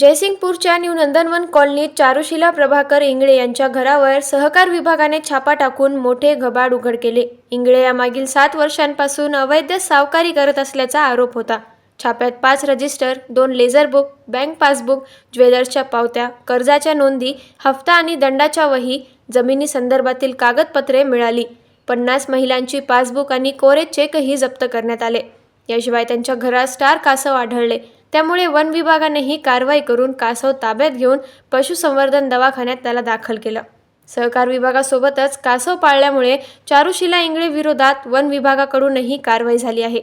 जयसिंगपूरच्या new नंदनवन कॉलनीत चारुशिला प्रभाकर इंगळे यांच्या घरावर सहकार विभागाने छापा टाकून मोठे घबाड उघड केले इंगळे या मागील सात वर्षांपासून अवैध सावकारी करत असल्याचा आरोप होता. छाप्यात पाच रजिस्टर दोन लेझर बुक बँक पासबुक ज्वेलर्सच्या पावत्या कर्जाच्या नोंदी हप्ता आणि दंडाच्या वही जमिनी संदर्भातील कागदपत्रे मिळाली. पन्नास महिलांची पासबुक आणि कोरे चेकही जप्त करण्यात आले. याशिवाय त्यांच्या घरात स्टार कासव आढळले. त्यामुळे वन विभागानेही कारवाई करून कासव ताब्यात घेऊन पशुसंवर्धन दवाखान्यात त्याला दाखल केलं. सहकार विभागासोबतच कासव पाळल्यामुळे चारुशिला इंगळे विरोधात वन विभागाकडूनही कारवाई झाली आहे.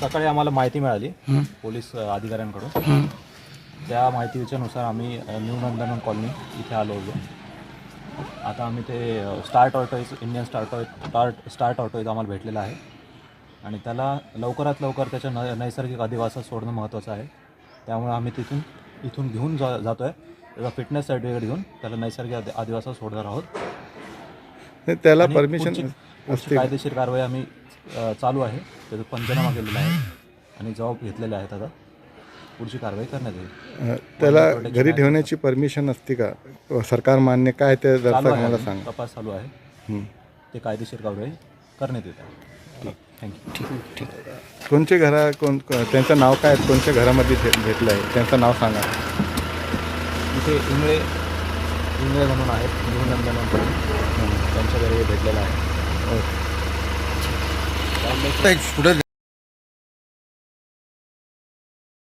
सकाळी आम्हाला माहिती मिळाली पोलीस अधिकाऱ्यांकडून. त्या माहितीच्यानुसार आम्ही न्यू नंदनवन कॉलनी इथे आलो होतो. आता आम्ही ते अ, star tortoise Indian star toy star star tortoise आम्हाला भेटलेला आहे. आणि त्याला लवकरात लवकर त्याच्या न नैसर्गिक अधिवासात सोडणं महत्त्वाचं आहे. त्यामुळे आम्ही तिथून इथून घेऊन जा जातो आहे त्याचा फिटनेस सर्टिफिकेट घेऊन त्याला नैसर्गिक आदि अधिवासात सोडणार आहोत. त्याला परमिशन कायदेशीर कारवाई आम्ही चालू आहे. त्याचा पंचनामा केलेला आहे. आणि जबाब घेतलेले आहेत आता पुढची कारवाई करण्यात येईल. त्याला घरी ठेवण्याची परमिशन असते का? सरकार मान्य काय ते आहे. मला. सांगा. तपास चालू आहे. ते कायदेशीर कारवाई करण्यात येते. थँक्यू कोणचे घरा कोण त्यांचं नाव काय आहे? कोणत्या घरामध्ये भेटलं आहे त्यांचं नाव सांगा. इथे इंगळे इंगळे म्हणून आहेत. निवनंदन त्यांच्या घरी भेटलेलं आहे. पुढे